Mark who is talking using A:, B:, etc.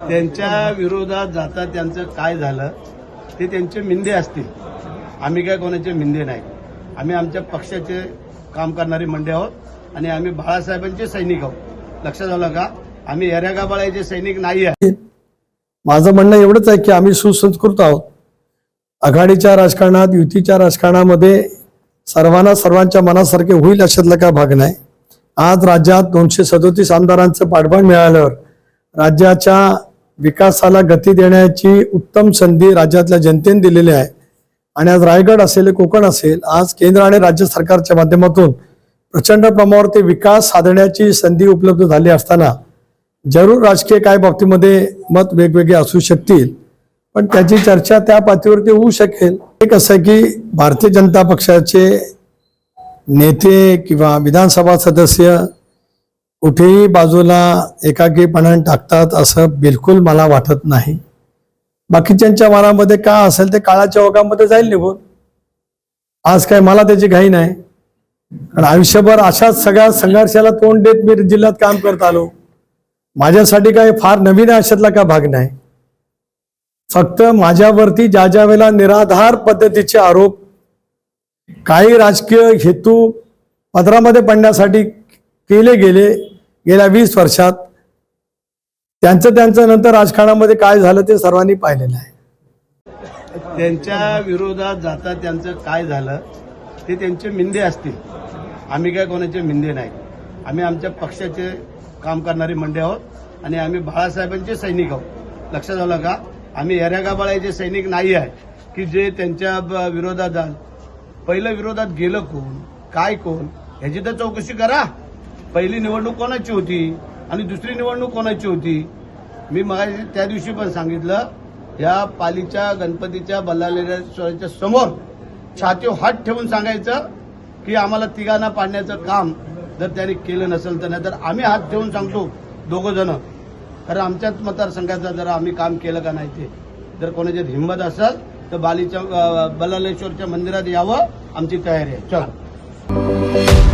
A: त्यांच्या विरोधात जाता त्यांचं काय झालं ते त्यांचे मिंदे असतील. आम्ही काय कोणाचे मिंदे नाही. आम्ही आमच्या पक्षाचे काम करणारी मंडे आहोत आणि आम्ही बाळासाहेबांचे सैनिक आहोत. लक्षात आलं का? आम्ही येऱ्यागाबाळाचे सैनिक नाही आहे.
B: माझं म्हणणं एवढंच आहे की आम्ही सुसंस्कृत आहोत. आघाडीच्या राजकारणात युतीच्या राजकारणामध्ये सर्वांना सर्वांच्या मनासारखे होईल अशातला काय भाग नाही. आज राज्यात दोनशे सदोतीस आमदारांचं पाठबळ मिळाल्यावर राज्याच्या विकासाला गती देण्याची उत्तम संधी राज्यातल्या जनतेने दिलेली आहे. आणि आज रायगड असेल कोकण असेल आज केंद्र आणि राज्य सरकारच्या माध्यमातून प्रचंड प्रमाणावरती विकास साधण्याची संधी उपलब्ध झाली असताना जरूर राजकीय काय बाबतीमध्ये मत वेगवेगळे असू शकतील. पण त्याची चर्चा त्या पातळीवरती होऊ शकेल. एक असं आहे की भारतीय जनता पक्षाचे नेते किंवा विधानसभा सदस्य कुठेही बाजूला एकाकीपणाने टाकतात असं बिलकुल मला वाटत नाही. बाकीच्यांच्या मनामध्ये का असेल ते काळाच्या ओघामध्ये जाईल निघून. आज काय मला त्याची घाई नाही. कारण आयुष्यभर अशाच सगळ्या संघर्षाला तोंड देत मी जिल्ह्यात काम करत आलो. माझ्यासाठी काय फार नवीन आयुष्यातला का भाग नाही. फक्त माझ्यावरती ज्या ज्या वेळेला निराधार पद्धतीचे आरोप काही राजकीय हेतू पत्रामध्ये पडण्यासाठी केले गेले गेल्या वीस वर्षात त्यांचं त्यांचं नंतर राजकारणामध्ये काय झालं ते सर्वांनी पाहिलेलं आहे.
A: त्यांच्या विरोधात जाता त्यांचं काय झालं ते त्यांचे मिंदे असतील. आम्ही काय कोणाचे मिंदे नाही. आम्ही आमच्या पक्षाचे काम करणारे मंडे आहोत आणि आम्ही बाळासाहेबांचे सैनिक आहोत. लक्षात आलं का? आम्ही येऱ्यागाबाळाचे सैनिक नाही आहे की जे त्यांच्या विरोधात जाल. पहिलं विरोधात गेलं कोण? काय कोण? ह्याची तर चौकशी करा. पहिली निवडणूक कोणाची होती आणि दुसरी निवडणूक कोणाची होती? मी मग त्या दिवशी पण सांगितलं या पालीच्या गणपतीच्या बल्लालेश्वराच्या समोर छाती हात ठेवून सांगायचं की आम्हाला तिघांना पाडण्याचं काम जर त्यांनी केलं नसेल तर नाही तर आम्ही हात ठेवून सांगतो दोघं जण. कारण आमच्याच मतदारसंघाचं जर आम्ही काम केलं का नाही ते? जर कोणाच्यात हिंमत असेल तर बालीच्या बल्लालेश्वरच्या मंदिरात यावं आमची तयारी आहे. चल.